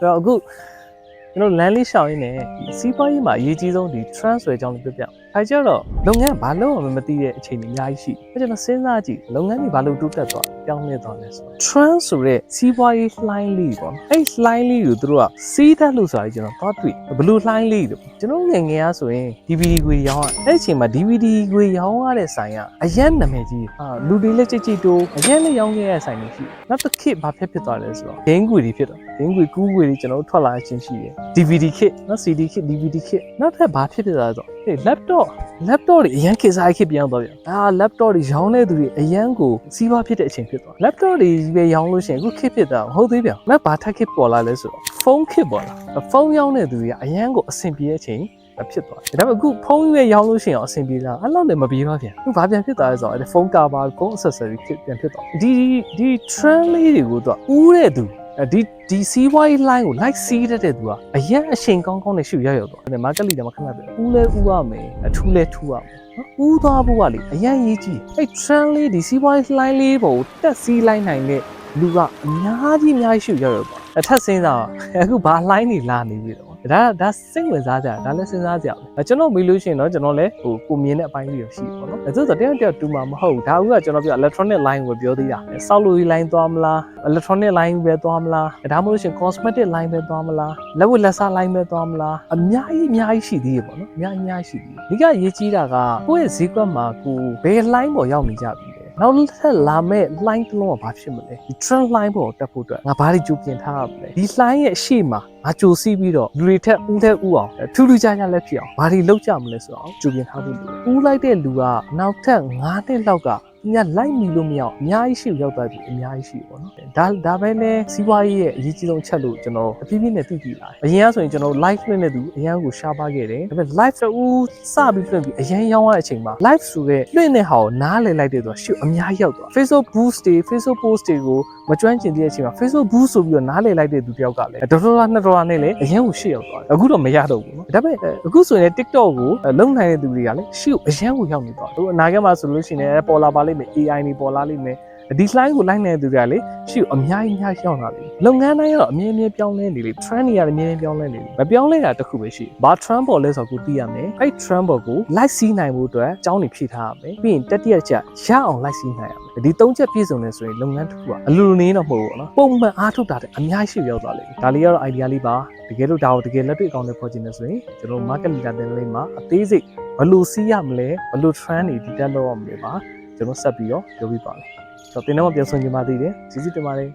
ဆိုတော့အခု ကျွန်တော်လမ်းလေးရှောင်းရင်းနဲ့ဒီစီးပွားရေးမှာအရေးကြီးဆုံးဒီ transfer အကြောင်းလေးပြပြ။အဲကြတော့လုပ်ငန်းဘာလို့မှမသိတဲ့အခြေအနေအများကြီးရှိ။အဲကျွန်တော်စဉ်းစားကြည့်လုပ်ငန်းတွေဘာလို့တိုးတက်သွားပြောင်းလဲသွားလဲဆိုတော့ trans ဆိုတဲ့စီးပွားရေးလှိုင်းလေးပေါ့နော်။အဲလှိုင်းလေးကိုသူတို့ကစီးတတ်လို့ဆိုတာကြီးကျွန်တော်သွားတွေ့ဘယ်လို့လှိုင်းလေးလို့ကျွန်တော်ငယ်ငယ်အားဆိုရင် DVD ကိုရောင်းရအဲ့ဒီအချိန်မှာ DVD ကိုရောင်းရတဲ့ဆိုင်ကအရင်နာမည်ကြီးဟာလူတွေလက်ကြည့်ကြည့်တိုးအရင်လည်းရောင်းခဲ့ရတဲ့ဆိုင်တွေရှိတယ်။နောက်တစ်ခေတ်ဘာဖြစ်ဖြစ်သွားလဲဆိုတော့ဒင်းကွေတွေဖြစ်တော့ဒင်းကွေကူးကွေတွေကျွန်တော်တို့ထွက်လာခြင်းရှိတယ်။ DVD ခေတ်နော် CD ခေတ် DVD ခေတ်နောက်ထပ်ဘာဖြစ်ဖြစ်သွားလဲဆိုတော့ဟေး laptop laptop တွေအရင်ခေတ်စားခေတ်ပြောင်းသွားပြန်။အာ laptop တွေရောင်းတဲ့သူတွေအရင်ကိုစီးပွားဖြစ်တဲ့အချိန်ဖြစ်သွား။ laptop တွေပဲရောင်းလို့ရှိရင်အခုခေတ်ဖြစ်တာမဟုတ်သေးပြန်။နောက်ဘာထပ်ခေတ်ပေါ်လာလဲဆိုတော့ဖုန်းခေတ်ပေါ်လာ။ဖုန်းရောင်းတဲ့သူတွေကအရင်ကိုအဆင်ပြေတဲ့အချိန်ဖြစ်သွားတယ်။ဒါပေမဲ့အခုဖုန်းရွေးရောင်းလို့ရှိရင်အောင်အဆင်ပြေလားအဲ့လောက်လည်းမပြေတော့ပြန်။အခုဘာပြန်ဖြစ်သွားလဲဆိုတော့ဖုန်းကာဗာဖုန်း accessory ဖြစ်ပြန်ဖြစ်သွား။ဒီဒီ trend လေးတွေကိုတော့ဥတဲ့သူ ဒီဒီစီးပွားရေး line ကို like စီးတတ်တဲ့သူကအရင်အချိန်ကောင်းကောင်းနဲ့ရှုရောက်ရောက်သွားတယ်။ market leader မှာခဏပြ။ဥလဲဥရမယ်အထူးလဲထူရမယ်နော်။ဥသွားဖို့ကလေအရင်ရေးကြည့်။အဲ့ trend လေးဒီစီးပွားရေး line လေးပေါ်ကိုတက်စီးလိုက်နိုင်တဲ့လူကအများကြီးအများကြီးရှုရောက်ရောက်သွား။အထက်စင်းစားအခုဘာ line နေလာနေပြီတော့ ဒါဒါစိတ်ဝင်စားကြဒါလည်းစဉ်းစားကြပဲကျွန်တော်မေးလို့ရှိရင်တော့ကျွန်တော်လည်းဟိုကိုမြင်တဲ့အပိုင်းလေးရရှိပေါ့နော်အဲဆိုတော့တယောက်တယောက်တူမှာမဟုတ်ဘူးဒါကကျွန်တော်ပြော electronic line ကိုပြောသေးတာစောက်လို့ line သွားမလား electronic line ပဲသွားမလားဒါမှမဟုတ်ရှင် cosmetic line ပဲသွားမလားလက်ဝတ်လက်စား line ပဲသွားမလားအများကြီးအများကြီးရှိသေးရပေါ့နော်အများကြီးအများကြီးရှိသေးတယ်ဒီကရေးကြီးတာကကိုယ့်ရဲ့ဈေးကွက်မှာကိုဘယ် line ပေါ်ရောက်နေကြပြီလဲ နောက်ထပ်လာမဲ့ line တစ်လုံးကဘာဖြစ်မလဲဒီ trend line ပေါ်တက်ဖို့အတွက်ငါဘာတွေကြိုးပြင်ထားရမလဲဒီ line ရဲ့အရှိမငါကြိုစီးပြီးတော့လူတွေထက်ဦးထက်ဦးအောင်ထူးထူးခြားခြားလည်းဖြစ်အောင်ဘာတွေလုပ်ကြမလဲဆိုတော့ကြိုးပြင်ထားဖို့လိုတယ်ဦးလိုက်တဲ့လူကနောက်ထပ်9နှစ်လောက်ကညလိုက်မီလို့မရအောင်အများကြီးရှိရောက်သွားပြီအများကြီးရှိပေါ့နော်ဒါဒါပဲလဲစီးပွားရေးရဲ့အရေးကြီးဆုံးချက်လို့ကျွန်တော်အပြည့်ပြည့်နဲ့သိကြည့်လာတယ်အရင်ကဆိုရင်ကျွန်တော် live လွှင့်နေသူအရန်ကိုရှားပါခဲ့တယ်ဒါပေမဲ့ live တူစပြီးလွှင့်ပြီးအရန်ရောင်းရတဲ့အချိန်မှာ live ဆိုတဲ့လွှင့်တဲ့ဟာကိုနားလည်လိုက်တဲ့ဆိုတော့ရှုအများကြီးရောက်သွား Facebook boost တွေ Facebook post တွေကိုမကျွမ်းကျင်တဲ့အချိန်မှာ Facebook boost ဆိုပြီးတော့နားလည်လိုက်တဲ့သူတယောက်ကလည်းဒေါ်လာ2ဒေါ်လာနဲ့လည်းအရန်ကိုရှေ့ရောက်သွားတယ်အခုတော့မရတော့ဘူးနော်ဒါပေမဲ့အခုဆိုရင် TikTok ကိုလုံနိုင်တဲ့သူတွေကလည်းရှေ့ကိုအရန်ကိုရောက်နေသွားတယ်အခုအနာဂတ်မှာဆိုလို့ရှိရင်လည်းပေါ်လာပါလိမ့်မယ် AI တွေပေါ်လာလိမ့်မယ်ဒီ slide ကိုလိုက်နေတဲ့သူတွေကလေရှေ့အများကြီးအများကြီးရောက်လာပြီလုပ်ငန်းတိုင်းကတော့အမြဲတမ်းပြောင်းလဲနေလေ trend တွေကတော့အမြဲတမ်းပြောင်းလဲနေလေမပြောင်းလဲတာတစ်ခုပဲရှိဘာ trend ပေါ်လဲဆိုတော့ကိုသိရမယ်အဲ့ trend ပေါ်ကို like စီးနိုင်ဖို့အတွက်အကြောင်းတွေဖြည့်ထားရမယ်ပြီးရင်တတိယချက်ရအောင် like စီးနိုင်ရမယ်ဒီသုံးချက်ပြည့်စုံနေဆိုရင်လုပ်ငန်းတစ်ခုကအလိုလိုနေတော့မဟုတ်ဘူးနော်ပုံမှန်အားထုတ်တာတဲ့အများကြီးရှိရောက်သွားလိမ့်မယ်ဒါလေးကတော့ idea လေးပါတကယ်လို့ဒါကိုတကယ်လက်တွေ့အကောင့်နဲ့ဖော်ချင်နေဆိုရင်ကျွန်တော် market leader တင်လေးမှာအသေးစိတ်ဘယ်လိုစီးရမလဲဘယ်လို trend တွေဒီတက်လောက်ရမလဲပါ ကျွန်တော်ဆက်ပြီးတော့ပြောပြပါမယ်ဆိုတော့တင်တော့ပြန်ဆုံးကြပါသေးတယ်ကျေးဇူးတင်ပါတယ်